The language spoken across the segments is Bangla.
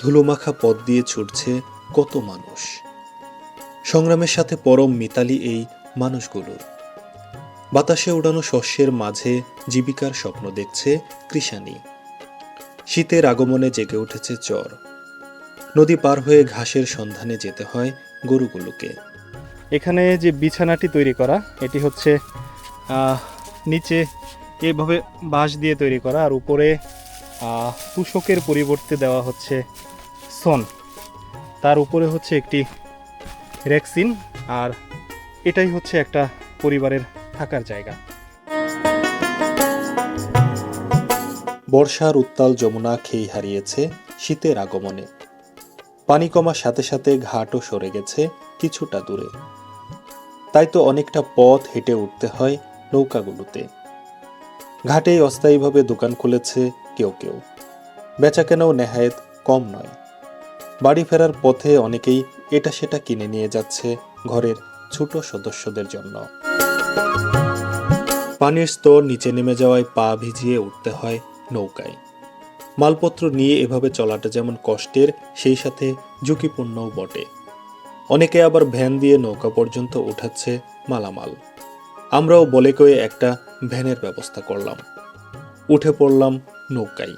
ধুলোমাখা পথ দিয়ে ছুটছে কত মানুষ। সংগ্রামের সাথে পরম মিতালি এই মানুষগুলোর বাতাসে উড়ানো শস্যের মাঝে জীবিকার স্বপ্ন দেখছে কৃষানি। শীতের আগমনে জেগে উঠেছে চর। নদী পার হয়ে ঘাসের সন্ধানে যেতে হয় গরুগুলোকে। এখানে যে বিছানাটি তৈরি করা, এটি হচ্ছে নিচে এইভাবে বাঁশ দিয়ে তৈরি করা, আর উপরে তুষকের পরিবর্তে দেওয়া হচ্ছে সন তার উপরে হচ্ছে একটি রেক্সিন আর এটাই হচ্ছে একটা পরিবারের থাকার জায়গা। বর্ষার উত্তাল যমুনা খেই হারিয়েছে শীতের আগমনে। পানি কমার সাথে সাথে ঘাটও সরে গেছে কিছুটা দূরে। তাই তো অনেকটা পথ হেঁটে উঠতে হয় নৌকাগুলোতে। ঘাটেই অস্থায়ীভাবে দোকান খুলেছে কেউ কেউ। বেচাকেনাও নেহায়েত কম নয়। বাড়ি ফেরার পথে অনেকেই এটা সেটা কিনে নিয়ে যাচ্ছে ঘরের ছোট সদস্যদের জন্য। পানির স্তর নিচে নেমে যাওয়ায় পা ভিজিয়ে উঠতে হয় নৌকায়। মালপত্র নিয়ে এভাবে চলাটা যেমন কষ্টের, সেই সাথে ঝুঁকিপূর্ণও বটে। অনেকে আবার ভ্যান দিয়ে নৌকা পর্যন্ত উঠাচ্ছে মালামাল। আমরাও বলে কয়ে একটা ভ্যানের ব্যবস্থা করলাম। উঠে পড়লাম নৌকায়।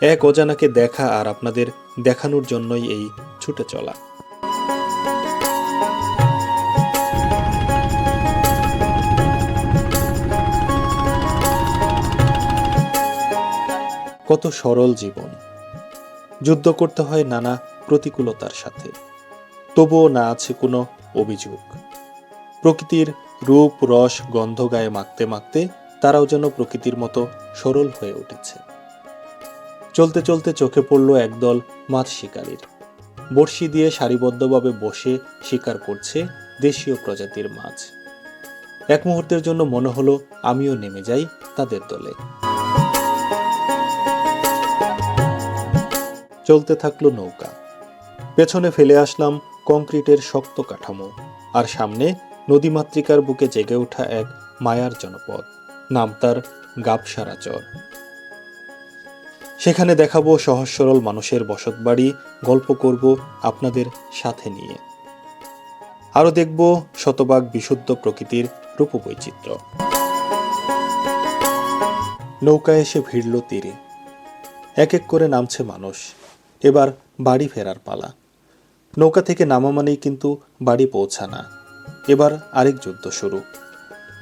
এক অজানাকে দেখা আর আপনাদের দেখানোর জন্যই এই ছুটে চলা। কত সরল জীবন। যুদ্ধ করতে হয় নানা প্রতিকূলতার সাথে। তবুও না আছে কোনো অভিযোগ। প্রকৃতির রূপ, রস, গন্ধ গায়ে মাখতে মাখতে তারাও যেন প্রকৃতির মতো সরল হয়ে উঠেছে। চলতে চলতে চোখে পড়ল একদল মাছ শিকারীর। বড়শি দিয়ে সারিবদ্ধভাবে বসে শিকার করছে দেশীয় প্রজাতির মাছ। এক মুহূর্তের জন্য মনে হলো, আমিও নেমে যাই তাদের দলে। চলতে থাকল নৌকা। পেছনে ফেলে আসলাম কংক্রিটের শক্ত কাঠামো আর সামনে নদীমাতৃকার বুকে জেগে ওঠা এক মায়ার জনপদ। নাম তার গাবসারা চর। সেখানে দেখাবো সহজ সরল মানুষের বসতবাড়ি, গল্প করব আপনাদের সাথে নিয়ে। আরও দেখব শতভাগ বিশুদ্ধ প্রকৃতির রূপবৈচিত্র্য। নৌকা এসে ভিড়ল তীরে। এক এক করে নামছে মানুষ। এবার বাড়ি ফেরার পালা। নৌকা থেকে নামা মানেই কিন্তু বাড়ি পৌঁছানা। এবার আরেক যুদ্ধ শুরু।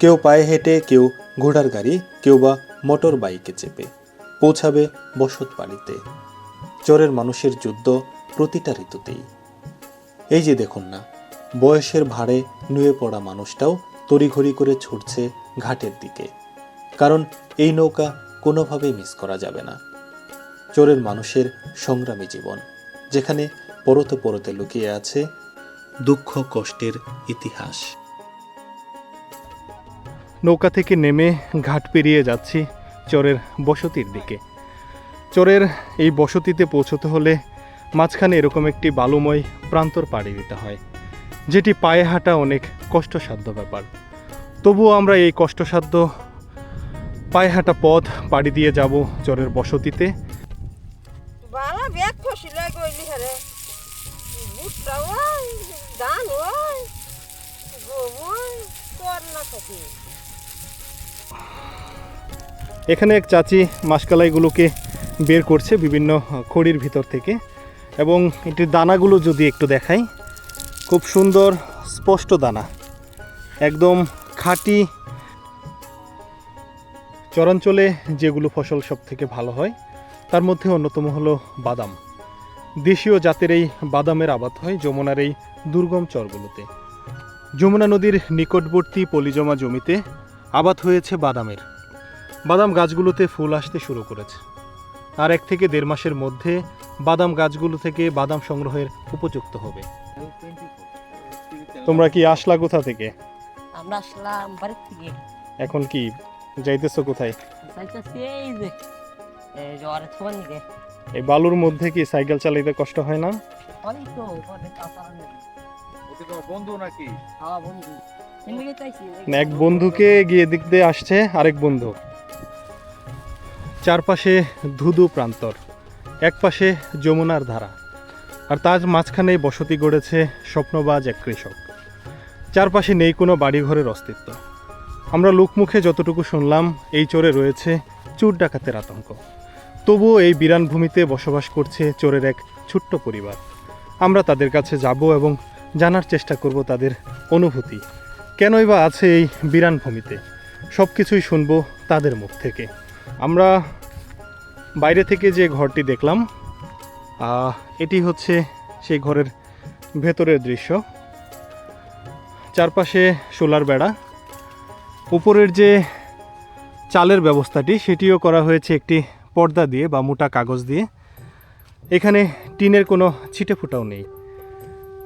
কেউ পায়ে হেঁটে, কেউ ঘোড়ার গাড়ি, কেউ বা মোটর বাইকে চেপে। পৌঁছাবে বসত বাড়িতে। চরের মানুষের যুদ্ধ প্রতিটা ঋতুতেই। এই যে দেখুন না, বয়সের ভারে নুয়ে পড়া মানুষটাও তড়িঘড়ি করে ছুটছে ঘাটের দিকে। কারণ এই নৌকা কোনোভাবেই মিস করা যাবে না। চোরের মানুষের সংগ্রামী জীবন, যেখানে পরতে পরতে লুকিয়ে আছে দুঃখ কষ্টের ইতিহাস। নৌকা থেকে নেমে ঘাট পেরিয়ে যাচ্ছি। চরের বসতির দিকে। চরের এই বসতিতে পৌঁছতে হলে মাঝখানে এরকম একটি বালুময় প্রান্তর পাড়ি দিতে হয়, যেটি পায়ে হাঁটা অনেক কষ্টসাধ্য ব্যাপার। তবুও আমরা এই কষ্টসাধ্য পায়ে হাঁটা পথ পাড়ি দিয়ে যাব চরের বসতিতে। না এখানে এক চাচি মাসকালাইগুলোকে বের করছে বিভিন্ন খড়ির ভিতর থেকে। এবং এটির দানাগুলো যদি একটু দেখাই, খুব সুন্দর স্পষ্ট দানা। একদম খাঁটি চরাঞ্চলে যেগুলো ফসল সব থেকে ভালো হয়, তার মধ্যে অন্যতম হলো বাদাম। দেশীয় জাতের এই বাদামের আবাদ হয় যমুনার এই দুর্গম চরগুলোতে। যমুনা নদীর নিকটবর্তী পলিজমা জমিতে আবাদ হয়েছে বাদামের। বাদাম গাছগুলোতে ফুল আসতে শুরু করেছে। আর এক থেকে দেড় মাসের মধ্যে বাদাম গাছগুলো থেকে বাদাম সংগ্রহের উপযুক্ত হবে। তোমরা কি আসলা কোথা থেকে? আমরা আসলাম বাড়ির থেকে। এখন কি যাইতেছো কোথায়? যাইতেছি এই যে এই যে ওর এই বালুর মধ্যে কি সাইকেল চালাইতে কষ্ট হয় না? অনেক তো অনেক তোমার বন্ধু নাকি? হ্যাঁ বন্ধু। এক বন্ধুকে গিয়ে দিয়ে আসছে আরেক বন্ধু। চারপাশে ধুধু প্রান্তর এক পাশে যমুনার ধারা, আর তার মাঝখানেই বসতি গড়েছে স্বপ্নবাজ এক কৃষক। চারপাশে নেই কোনো বাড়িঘরের অস্তিত্ব। আমরা লোকমুখে যতটুকু শুনলাম, এই চোরে রয়েছে চোর ডাকাতের আতঙ্ক। তবুও এই বিরান ভূমিতে বসবাস করছে চোরের এক ছোট্ট পরিবার। আমরা তাদের কাছে যাব এবং জানার চেষ্টা করব তাদের অনুভূতি। কেনই বা আছে এই বিরান ভূমিতে? সব কিছুই শুনব তাদের মুখ থেকে। আমরা বাইরে থেকে যে ঘরটি দেখলাম এটি হচ্ছে সেই ঘরের ভেতরের দৃশ্য। চারপাশে সোলার বেড়া। উপরের যে চালের ব্যবস্থাটি, সেটিও করা হয়েছে একটি পর্দা দিয়ে বা মোটা কাগজ দিয়ে। এখানে টিনের কোনো ছিটে ফোটাও নেই।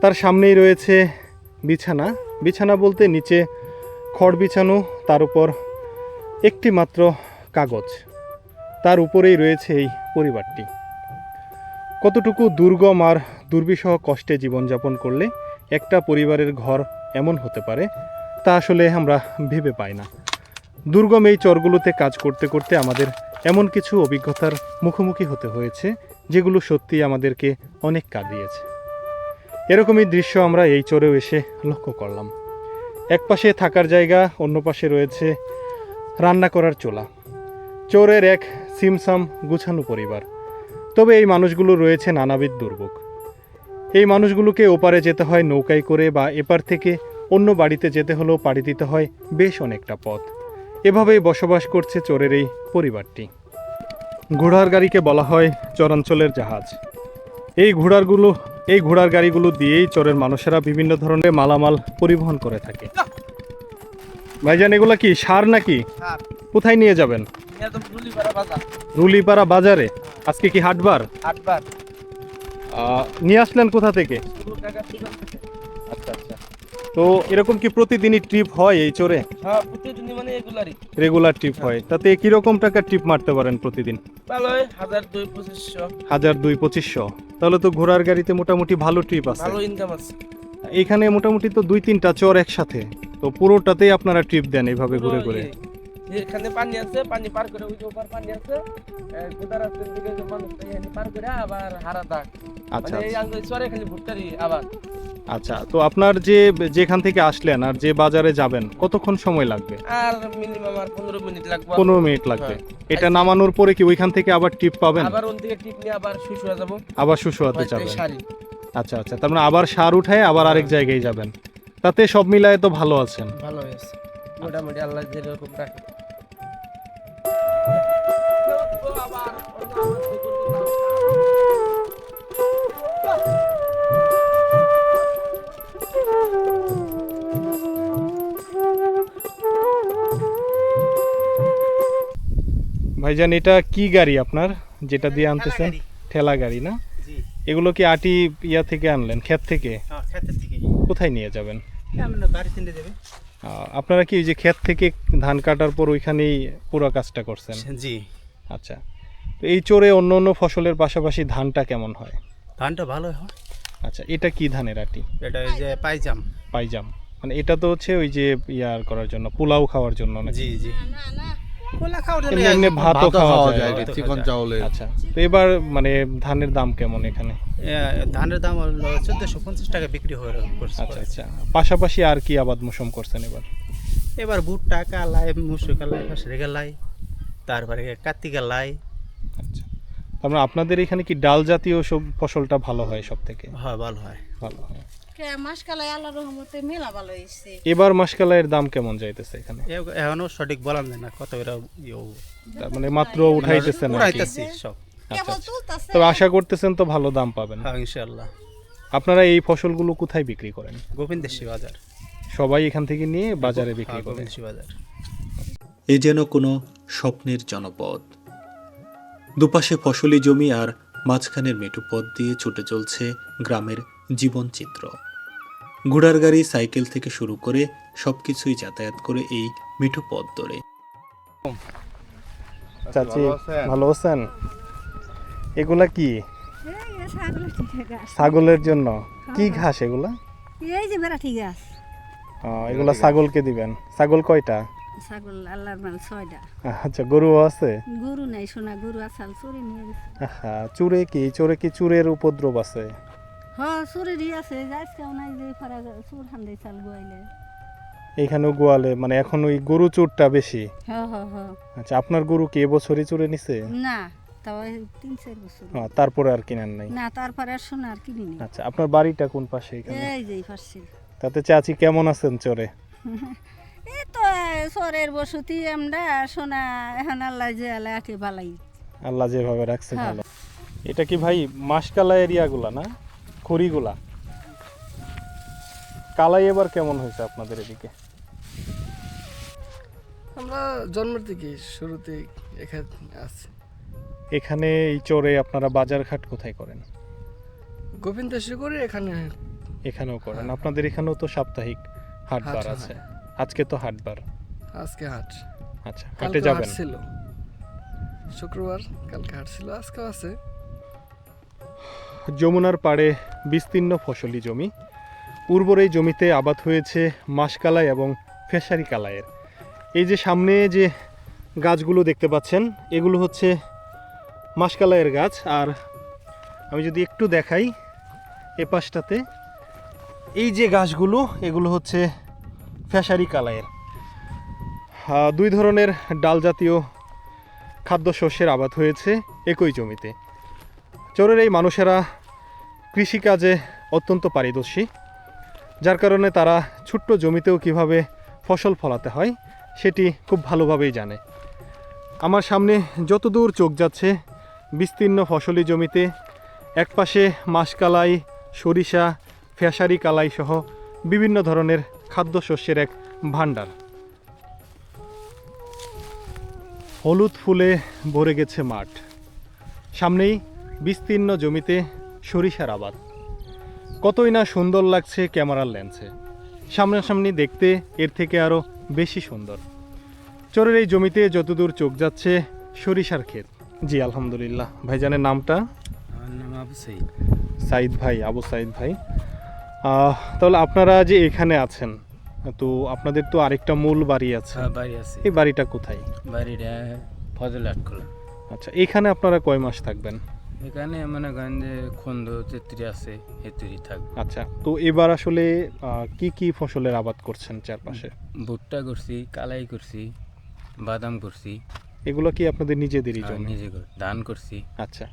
তার সামনেই রয়েছে বিছানা। বিছানা বলতে নিচে খড় বিছানো, তার উপর একটি মাত্র কাগজ। তার উপরেই রয়েছে এই পরিবারটি। কতটুকু দুর্গম আর দুর্বিষহ কষ্টে জীবনযাপন করলে একটা পরিবারের ঘর এমন হতে পারে, তা আসলে আমরা ভেবে পাই না। দুর্গম এই চরগুলোতে কাজ করতে করতে আমাদের এমন কিছু অভিজ্ঞতার মুখোমুখি হতে হয়েছে, যেগুলো সত্যিই আমাদেরকে অনেক কাঁদিয়েছে। এরকমই দৃশ্য আমরা এই চরেও এসে লক্ষ্য করলাম। এক পাশে থাকার জায়গা, অন্য পাশে রয়েছে রান্না করার চোলা। চোরের এক সিমসাম গুছানো পরিবার। তবে এই মানুষগুলো রয়েছে নানাবিধ দুর্ভোগ। এই মানুষগুলোকে ওপারে যেতে হয় নৌকায় করে বা এপার থেকে অন্য বাড়িতে যেতে হলেও পাড়ি দিতে হয় বেশ অনেকটা পথ। এভাবেই বসবাস করছে চোরের এই পরিবারটি। ঘোড়ার গাড়িকে বলা হয় চরাঞ্চলের জাহাজ। এই ঘোড়ারগুলো, এই ঘোড়ার গাড়িগুলো দিয়েই চরের মানুষেরা বিভিন্ন ধরনের মালামাল পরিবহন করে থাকে। ভাইজান, এগুলো কি সার নাকি। কোথায় নিয়ে যাবেন? রুলিপাড়া বাজারে। আজকে কি হাটবার? আটবার আহ, নিয়ে আসলেন কোথা থেকে? আচ্ছা আচ্ছা। তো এরকম কি প্রতিদিনই ট্রিপ হয় এই চোরে? হ্যাঁ প্রতিদিনই মানে রেগুলার ট্রিপ হয়। তাতে কীরকম টাকা ট্রিপ মারতে পারেন প্রতিদিন? ভালো হাজার দুই পঁচিশশো। হাজার দুই পঁচিশশো। তাহলে তো ঘোড়ার গাড়িতে মোটামুটি ভালো ট্রিপ আছে। ভালো ইনকাম আছে। এখানে মোটামুটি তো দুই তিনটা চর একসাথে। তো পুরোটাতেই আপনারা ট্রিপ দেন এইভাবে ঘুরে ঘুরে। ইয়ে। এখানে পানি আছে পানি পার করে ওই যে ওপার পানি আছে গোদা রাস্তার দিকে যে মানুষ এখানে পার করে আবার হারা দাগ। আচ্ছা মানে এই আচ্ছা। আঙ্গুল চরে খালি ভুট্টারি আবার আচ্ছা তো আপনার যে যেখান থেকে আসলেন আর যে বাজারে যাবেন কতক্ষণ সময় লাগবে? আর মিনিমাম আর পনেরো মিনিট লাগবে। পনেরো মিনিট লাগবে। হ্যাঁ। এটা নামানোর পরে কি ওইখান থেকে আবার টিপ পাবেন? আবার ওন থেকে টিপ নিয়ে আবার শুশ হয়ে যাব। আবার শুশুয়াতে যাবেন। আচ্ছা আচ্ছা তার মানে আবার সার উঠায় আবার আরেক জায়গায় যাবেন। তাতে সব মিলায় তো ভালো আছেন। ভালো হয়েছে। মোটামুটি আল্লাহ যেরকম রাখে। ভাইজান এটা কি গাড়ি আপনার? যেটা দিয়ে আনতেছেন? ঠেলা গাড়ি। না? এগুলো কি আটি ইয়া থেকে আনলেন ক্ষেত থেকে? হ্যাঁ কোথায় নিয়ে যাবেন? আপনারা কি ওই যে ক্ষেত থেকে ধান কাটার পর ওইখানেই পুরো কাজটা করছেন? জি। আচ্ছা। তো এই চোরে অন্য অন্য ফসলের পাশাপাশি ধানটা কেমন হয়? ধানটা ভালো হয়। আচ্ছা এটা কি ধানের আটি? এটা ওই যে পাইজাম। পাইজাম। মানে এটা তো হচ্ছে ওই যে ইয়ার করার জন্য পোলাও খাওয়ার জন্য নাকি? জি জি। পোলা খাওয়ার জন্য এমনি এমনি ভাতও খাওয়া যায়। চিকন খাওয়া আচ্ছা তো এবার মানে ধানের দাম কেমন এখানে? ধানের দাম চোদ্দশো পঞ্চাশ টাকা বিক্রি হয়ে করছে। আচ্ছা আচ্ছা। পাশাপাশি আর কি আবাদ মৌসুম করছেন এবার? এবার ভুট্টা কালাই মুসুর কালাই ফাঁসরি কালাই তারপরে কার্তিক লাই আচ্ছা। তার মানে আপনাদের এখানে কি ডাল জাতীয় সব ফসলটা ভালো হয় সব থেকে হয় ভালো হয়। ভালো হয়। মাসকালাই আল্লাহ রহমতে মেলা ভালো হয়েছে। এবার মাসকালাইয়ের দাম কেমন যাইতেছে এখানে? এখনও সঠিক বলান যায় না কত এরা তার মানে মাত্র উঠাইতেছেন আর কি। উড়াইতেছি সব। আচ্ছা আচ্ছা। তবে আশা করতেছেন তো ভালো দাম পাবেন। হ্যাঁ ইনশাল্লাহ আপনারা এই ফসলগুলো কোথায় বিক্রি করেন? গোবিন্দেশী বাজার। সবাই এখান থেকে নিয়ে বাজারে বিক্রি হ্যাঁ, করে গোবিন্দেশী বাজার। এ যেন কোনো স্বপ্নের জনপদ। দুপাশে ফসলি জমি আর মাঝখানের মেঠু পথ দিয়ে ছুটে চলছে গ্রামের জীবনচিত্র ঘোড়ার গাড়ি সাইকেল থেকে শুরু করে সবকিছুই যাতায়াত করে এই মিঠু পথ ধরে। চাচি ভালো আছেন? এগুলা কি? ছাগলের জন্য। কি ঘাস এগুলা? এই যে বেড়া ঠিক আছে আহ, এগুলা ছাগলকে দিবেন। ছাগল কয়টা? ছাগল আল্লাহর মাল ছয়টা। আচ্ছা গরু আছে? গরু নাই সোনা গরু আসাল চুরি নিয়ে গেছে। হ্যাঁ চুরে কি? চোরে কি চুরের উপদ্রব আছে? হ চুরি আছে যাইস কেউ নাই যে ফারা চুর চাল গোয়াইলে। এইখানেও গোয়ালে মানে এখন ওই গরু চুরটা বেশি? আচ্ছা আপনার গরু কি এবছরই চুরে নিছে? না তাও তিন চার বছর। হ্যাঁ, তারপরে আর কিনেন নাই? না তারপরে আর সোনা আর কিনি নি আচ্ছা আপনার বাড়িটা কোন পাশে এখানে? এই যে পারছি তাতে চাচি কেমন আছেন চোরে? এই তো সরের বসতি আমরা সোনা এখন আল্লাহ যে বালাই। আল্লাহ যেভাবে রাখছে হ্যাঁ। ভালো। এটা কি ভাই মাসকালা এরিয়াগুলা না? খড়িগুলা? কালাই এবার কেমন হয়েছে আপনাদের এদিকে? আমরা জন্মের থেকে শুরুতে এখানে আছি। এখানে এই চোরে আপনারা বাজারঘাট কোথায় করেন? গোবিন্দ করে এখানে এখানেও করেন। আপনাদের এখানেও তো সাপ্তাহিক হাটবার হাট, আছে। আজকে তো হাটবার। আজকে হাট। আচ্ছা হাটে যাবেন? ছিল। শুক্রবার কালকে হাট ছিল আজকেও আছে। যমুনার পাড়ে বিস্তীর্ণ ফসলি জমি। উর্বর এই জমিতে আবাদ হয়েছে মাসকালাই এবং ফেসারি কালাইয়ের। এই যে সামনে যে গাছগুলো দেখতে পাচ্ছেন এগুলো হচ্ছে মাসকালাইয়ের গাছ। আর আমি যদি একটু দেখাই এ পাশটাতে এই যে গাছগুলো এগুলো হচ্ছে ফেসারি কালাইয়ের আহ, দুই ধরনের ডাল জাতীয় খাদ্যশস্যের আবাদ হয়েছে একই জমিতে। চোরের এই মানুষেরা কৃষিকাজে অত্যন্ত পারিদর্শী যার কারণে তারা ছোট্ট জমিতেও কীভাবে ফসল ফলাতে হয় সেটি খুব ভালোভাবেই জানে। আমার সামনে যতদূর চোখ যাচ্ছে বিস্তীর্ণ ফসলি জমিতে একপাশে মাসকালাই সরিষা ফেসারি কালাই সহ বিভিন্ন ধরনের খাদ্যশস্যের এক ভাণ্ডার। হলুদ ফুলে ভরে গেছে মাঠ। সামনেই বিস্তীর্ণ জমিতে সরিষার আবাদ। কতই না সুন্দর লাগছে ক্যামেরার লেন্সে। সামনাসামনি দেখতে এর থেকে আরও বেশি সুন্দর। চরের এই জমিতে যতদূর চোখ যাচ্ছে সরিষার ক্ষেত। জি আলহামদুলিল্লাহ। ভাইজানের নামটা? আমার নাম আবু সাইদ ভাই আবু সাইদ ভাই। তাহলে আপনারা যে এখানে আছেন তো আপনাদের তো আরেকটা মূল বাড়ি আছে। হ্যাঁ বাড়ি আছে। এই বাড়িটা কোথায়? বাড়িটা ফজল আটখোলা আচ্ছা এখানে আপনারা কয় মাস থাকবেন? এখানে মনে করেন যে খন্দ তেত্রি আছে হেতুরি থাকবে আচ্ছা তো এবার আসলে কি কি ফসলের আবাদ করছেন চারপাশে? ভুট্টা করছি কালাই করছি বাদাম করছি। এগুলো কি আপনাদের নিজেদেরই আর জমি? ধান করছি। আচ্ছা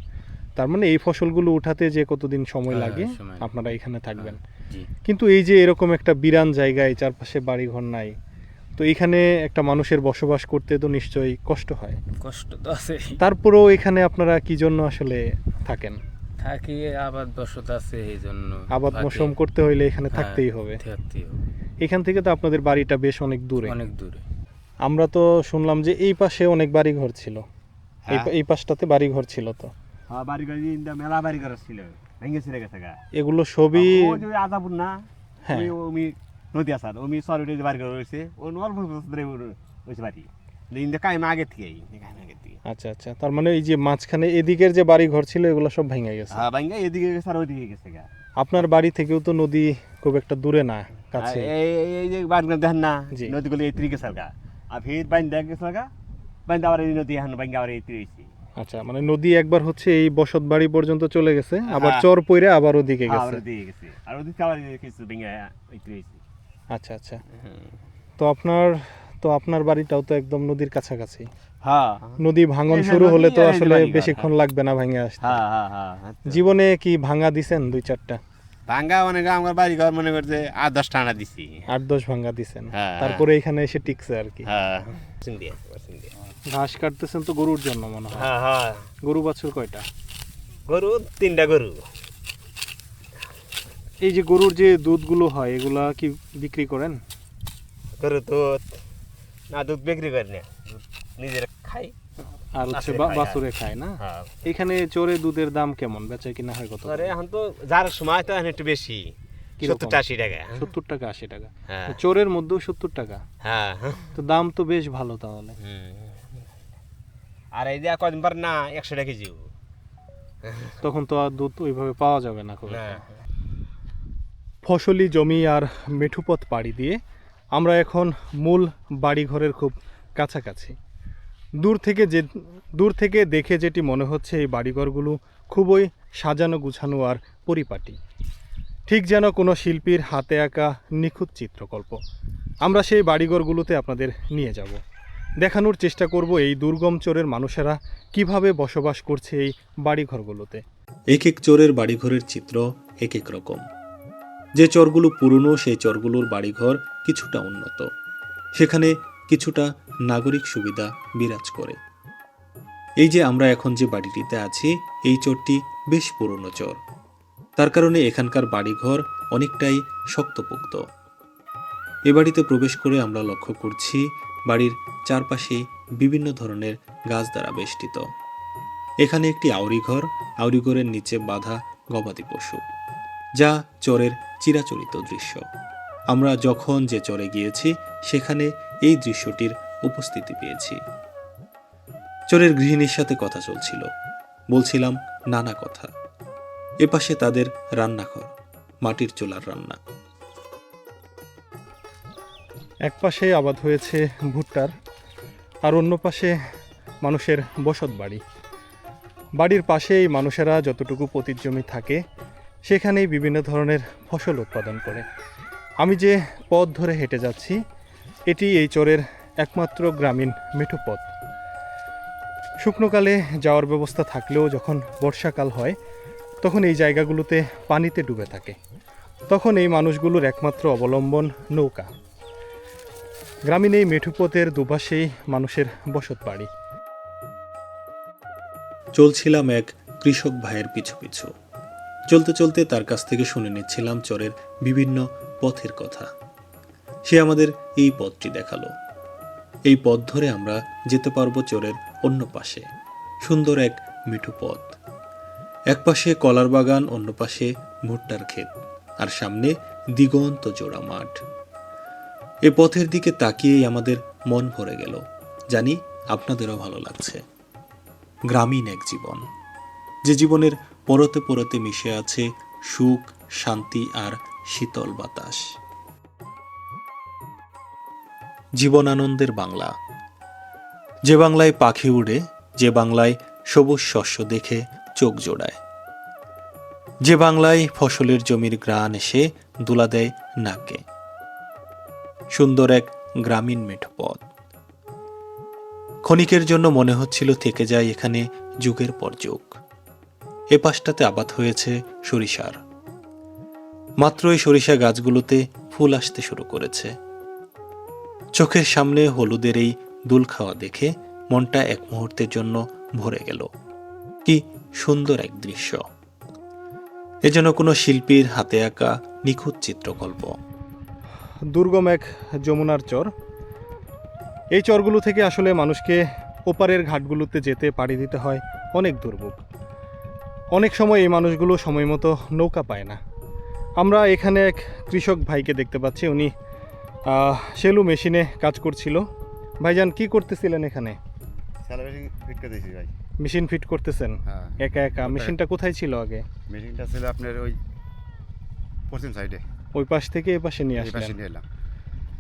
তার মানে এই ফসলগুলো উঠাতে যে কতদিন সময় হ্যাঁ, লাগে আপনারা এখানে থাকবেন। কিন্তু এই যে এরকম একটা বিরান জায়গায় চারপাশে বাড়িঘর নাই তো এখানে একটা মানুষের বসবাস করতে তো নিশ্চয়ই কষ্ট হয়। কষ্ট তো আছে। তারপরেও এখানে আপনারা কি জন্য আসলে থাকেন? থাকি আবাদ বসত আছে এই জন্য। আবাদ মৌসুম করতে হইলে এখানে হ্যাঁ, থাকতেই হবে। থাকতেই হবে। এখান থেকে তো আপনাদের বাড়িটা বেশ অনেক দূরে। অনেক দূরে। আমরা তো শুনলাম যে এই পাশে অনেক বাড়ি ঘর ছিল। এই পাশটাতে বাড়ি ঘর ছিল তো। হ্যাঁ বাড়ি করে মেলা বাড়ি করে ছিল। ভেঙে ছিঁড়ে গেছে গা। এগুলো সবই আজাপুর না হ্যাঁ। ওমি নদী আসার ওমি সরুটে বাড়ি করে রয়েছে ও অল্প ধরে রয়েছে বাড়ি। ইন্দে কাইম আগে থেকে কাইম আগে থেকে আচ্ছা আচ্ছা তার মানে এই যে মাঝখানে এদিকের যে বাড়ি ঘর ছিল এগুলো সব ভেঙে গেছে? হ্যাঁ এদিকে গেছে আর ওইদিকে গেছে গা। আপনার বাড়ি থেকেও তো নদী খুব একটা দূরে না কাছে? এই যে দেখেন না। নদীগুলো এই ত্রিকে আর বাইন দেখ গেছে গা বাইন আবার এই নদী এখন ভাঙ্গা আবার এই আচ্ছা মানে নদী একবার হচ্ছে এই বসত বাড়ি পর্যন্ত চলে গেছে আবার হ্যাঁ। চর পইরে আবার ওদিকে গেছে। আর ওদিকে আবার কিছু ভেঙে আচ্ছা আচ্ছা। তো আপনার তো আপনার বাড়িটাও তো একদম নদীর কাছাকাছি। হ্যাঁ। নদী ভাঙন শুরু হলে তো আসলে বেশিক্ষণ লাগবে না ভাঙে আসতে। হ্যাঁ হ্যাঁ হ্যাঁ হ্যাঁ জীবনে কি ভাঙা দিছেন দুই চারটা? ভাঙ্গা মনে কর আমার বাড়ি ঘর মনে করছে আট দশ টানা দিছি। আট দশ ভাঙা দিছেন। হ্যাঁ। তারপরে এখানে এসে টিকছে আর কি। হ্যাঁ। ঘাস কাটতেছেন তো গরুর জন্য মনে হয়। হ্যাঁ হ্যাঁ। গরু বাছুর কয়টা? গরু তিনটা গরু। এই যে গরুর যে দুধগুলো হয় এগুলা কি বিক্রি করেন? গরু তো না দুধ বিক্রি করি না। নিজের খাই। আর হচ্ছে বাছুরে খায়, না? হ্যাঁ। এখানে চোরে দুধের দাম কেমন? বেচা কিনা হয় কত? আরে এখন তো যার সময় তো এখন একটু বেশি। কীরকম? সত্তর আশি টাকা। সত্তর টাকা আশি টাকা। হ্যাঁ। চোরের মধ্যেও সত্তর টাকা। হ্যাঁ। তো দাম তো বেশ ভালো তাহলে। আর এই দিয়া কদিন পর না একশো টাকা কেজি তখন তো আর দুধ ওইভাবে পাওয়া যাবে না খুব একটা। ফসলি জমি আর মেঠুপথ পাড়ি দিয়ে আমরা এখন মূল বাড়িঘরের খুব কাছাকাছি। দূর থেকে যে দূর থেকে দেখে যেটি মনে হচ্ছে এই বাড়িঘরগুলো খুবই সাজানো গুছানো আর পরিপাটি। ঠিক যেন কোনো শিল্পীর হাতে আঁকা নিখুঁত চিত্রকল্প। আমরা সেই বাড়িঘরগুলোতে আপনাদের নিয়ে যাব। দেখানোর চেষ্টা করব এই দুর্গম চোরের মানুষেরা কীভাবে বসবাস করছে এই বাড়িঘরগুলোতে। এক এক চোরের বাড়িঘরের চিত্র এক এক রকম। যে চরগুলো পুরনো, সেই চরগুলোর বাড়িঘর কিছুটা উন্নত। সেখানে কিছুটা নাগরিক সুবিধা বিরাজ করে। এই যে আমরা এখন যে বাড়িটিতে আছি, এই চরটি বেশ পুরনো চর। তার কারণে এখানকার বাড়িঘর অনেকটাই শক্তপোক্ত। এ বাড়িতে প্রবেশ করে আমরা লক্ষ্য করছি বাড়ির চারপাশে বিভিন্ন ধরনের গাছ দ্বারা বেষ্টিত। এখানে একটি আউরি ঘর, আউরি ঘরের নিচে বাঁধা গবাদি পশু, যা চরের চিরাচরিত দৃশ্য। আমরা যখন যে চরে গিয়েছি, সেখানে এই দৃশ্যটির উপস্থিতি পেয়েছি। চরের গৃহিণীর সাথে কথা চলছিল। বলছিলাম নানা কথা। এপাশে তাদের রান্নাঘর, মাটির চোলার রান্না। এক পাশে আবাদ হয়েছে ভুট্টার, আর অন্য পাশে মানুষের বসত বাড়ি। বাড়ির পাশেই মানুষেরা যতটুকু পতির জমি থাকে, সেখানেই বিভিন্ন ধরনের ফসল উৎপাদন করে। আমি যে পথ ধরে হেঁটে যাচ্ছি, এটি এই চরের একমাত্র গ্রামীণ মেঠো পথ। শুকনোকালে যাওয়ার ব্যবস্থা থাকলেও যখন বর্ষাকাল হয়, তখন এই জায়গাগুলোতে পানিতে ডুবে থাকে। তখন এই মানুষগুলোর একমাত্র অবলম্বন নৌকা। গ্রামীণ এই মেঠুপথের দুপাশেই মানুষের বসত বাড়ি। চলছিলাম এক কৃষক ভাইয়ের পিছু পিছু। চলতে চলতে তার কাছ থেকে শুনে নিচ্ছিলাম চরের বিভিন্ন পথের কথা। সে আমাদের এই পথটি দেখাল। এই পথ ধরে আমরা যেতে পারব চরের অন্য পাশে, সুন্দর এক মিঠু পথ এক পাশে কলার বাগান, অন্য পাশে ভুট্টার ক্ষেত, আর সামনে দিগন্ত জোড়া মাঠ। এ পথের দিকে তাকিয়েই আমাদের মন ভরে গেল। জানি আপনাদেরও ভালো লাগছে। গ্রামীণ এক জীবন। যে জীবনের পরতে পরতে মিশে আছে সুখ, শান্তি আর শীতল বাতাস। জীবন আনন্দের বাংলা। যে বাংলায় পাখি উড়ে, যে বাংলায় সবুজ শস্য দেখে চোখ জোড়ায়। যে বাংলায় ফসলের জমির গ্রান এসে দুলা দেয় নাকে। সুন্দর এক গ্রামীণ মেঠো পথ ক্ষণিকের জন্য মনে হচ্ছিল থেকে যায় এখানে যুগের পর যুগ। এ পাশটাতে আবাদ হয়েছে সরিষার। মাত্র এই সরিষা গাছগুলোতে ফুল আসতে শুরু করেছে। চোখের সামনে হলুদের এই দুল খাওয়া দেখে মনটা এক মুহূর্তের জন্য ভরে গেল। কি সুন্দর এক দৃশ্য। এ যেন কোনো শিল্পীর হাতে আঁকা নিখুঁত চিত্রকল্প। দুর্গম এক যমুনার চর। এই চরগুলো থেকে আসলে মানুষকে ওপারের ঘাটগুলোতে যেতে পাড়ি দিতে হয় অনেক দুর্ভোগ। অনেক সময় এই মানুষগুলো সময় মতো নৌকা পায় না। আমরা এখানে এক কৃষক ভাইকে দেখতে পাচ্ছি উনি সেলু মেশিনে কাজ করছিল। ভাইজান কি করতেছিলেন এখানে? মেশিন ফিট করতেছেন? হ্যাঁ। একা একা? মেশিনটা কোথায় ছিল আগে? মিটিংটা ছিল আপনার ওই পশ্চিম সাইডে ওই পাশ থেকে এ পাশে নিয়ে পাশে আসলেন। নিয়ে এলাম।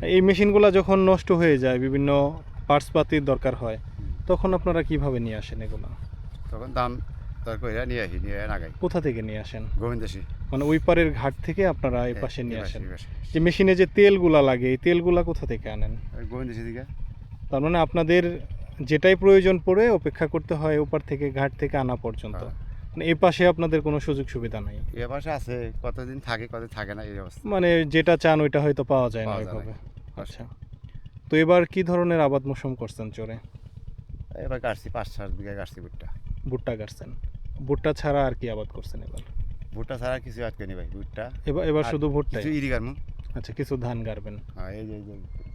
এই মেশিনগুলো যখন নষ্ট হয়ে যায় বিভিন্ন পার্টস পাতির দরকার হয় তখন আপনারা কীভাবে নিয়ে আসেন এগুলো? তখন দাম দর করে নিয়ে আসি নিয়ে নাগাই কোথা থেকে নিয়ে আসেন? গোবিন্দাসী মানে ওই পারের ঘাট থেকে আপনারা এই হ্যাঁ, পাশে নিয়ে আসেন। যে মেশিনে যে তেলগুলা লাগে এই তেলগুলা কোথা থেকে আনেন? গোবিন্দাসী তার মানে আপনাদের যেটাই প্রয়োজন পড়ে অপেক্ষা করতে হয় ওপার থেকে ঘাট থেকে আনা পর্যন্ত। মানে পাশে আপনাদের কোনো সুযোগ সুবিধা নাই। এ পাশে আছে কতদিন থাকে কতদিন থাকে না এই অবস্থা। মানে যেটা চান ওইটা হয়তো পাওয়া যায় না ওইভাবে। আচ্ছা। তো এবার কি ধরনের আবাদ মৌসুম করছেন চরে? এবার কাটছি পাঁচ সাত বিঘা কাটছি ভুট্টা। ভুট্টা কাটছেন। ভুট্টা ছাড়া আর কি আবাদ করছেন এবার? ভুট্টা ছাড়া কিছু আটকে নি ভাই ভুট্টা। এবার এবার শুধু ভুট্টাই? কিছু ইরি আচ্ছা কিছু ধান গাড়বেন হ্যাঁ এই যে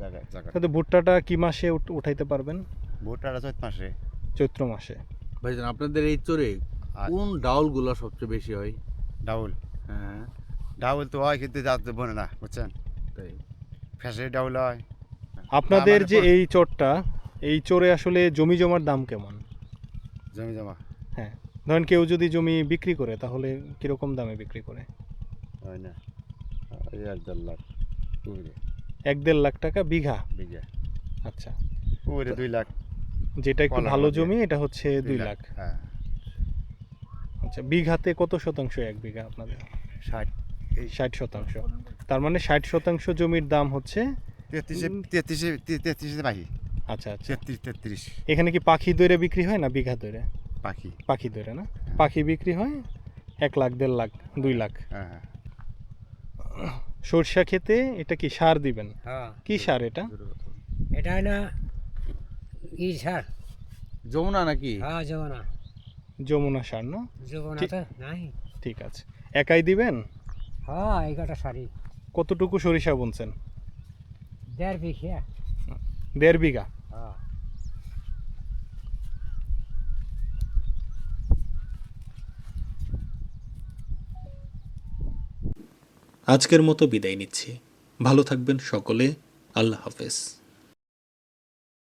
জায়গা জায়গা। তাহলে ভুট্টাটা কি মাসে উঠাইতে পারবেন? ভুট্টাটা চৈত মাসে। চৈত্র মাসে। ভাইজান আপনাদের এই চরে কোন ডাউলগুলো সবচেয়ে বেশি হয়? ডাউল? হ্যাঁ। ডাউল তো হয় কিন্তু যাতে বনে না বুঝছেন? তাই। ফ্যাসে ডাউল হয়। আপনাদের যে এই চরটা এই চরে আসলে জমি জমার দাম কেমন? জমি জমা? হ্যাঁ। ধরেন কেউ যদি জমি বিক্রি করে তাহলে কীরকম দামে বিক্রি করে? হয় না। এক দেড় লাখ কুড়ি এক দেড় লাখ টাকা বিঘা? বিঘা। আচ্ছা। দুই লাখ। যেটা একটু ভালো জমি এটা হচ্ছে দুই লাখ। হ্যাঁ। আচ্ছা বিঘাতে কত শতাংশ এক বিঘা আপনাদের? ষাট। ষাট শতাংশ। তার মানে ষাট শতাংশ জমির দাম হচ্ছে তেত্রিশে তেত্রিশে তেত্রিশে পাখি আচ্ছা আচ্ছা। তেত্রিশ তেত্রিশ। এখানে কি পাখি দৈরে বিক্রি হয় না বিঘা দৈরে? পাখি। পাখি দৈরে না? পাখি বিক্রি হয় এক লাখ দেড় লাখ দুই লাখ। হ্যাঁ হ্যাঁ। সরষা খেতে এটা কি সার দিবেন? হ্যাঁ। কি সার এটা? এটা না ই স্যার যমুনা নাকি? হ্যাঁ জমানা যমুনা সার না? ঠিক- তো নাই। ঠিক আছে। একাই দিবেন? হ্যাঁ এগারোটা শাড়ি কতটুকু সরিষা বুনছেন? দেড় বিঘা। দেড় বিঘা? হ্যাঁ। আজকের মতো বিদায় নিচ্ছি। ভালো থাকবেন সকলে। আল্লাহ হাফেজ।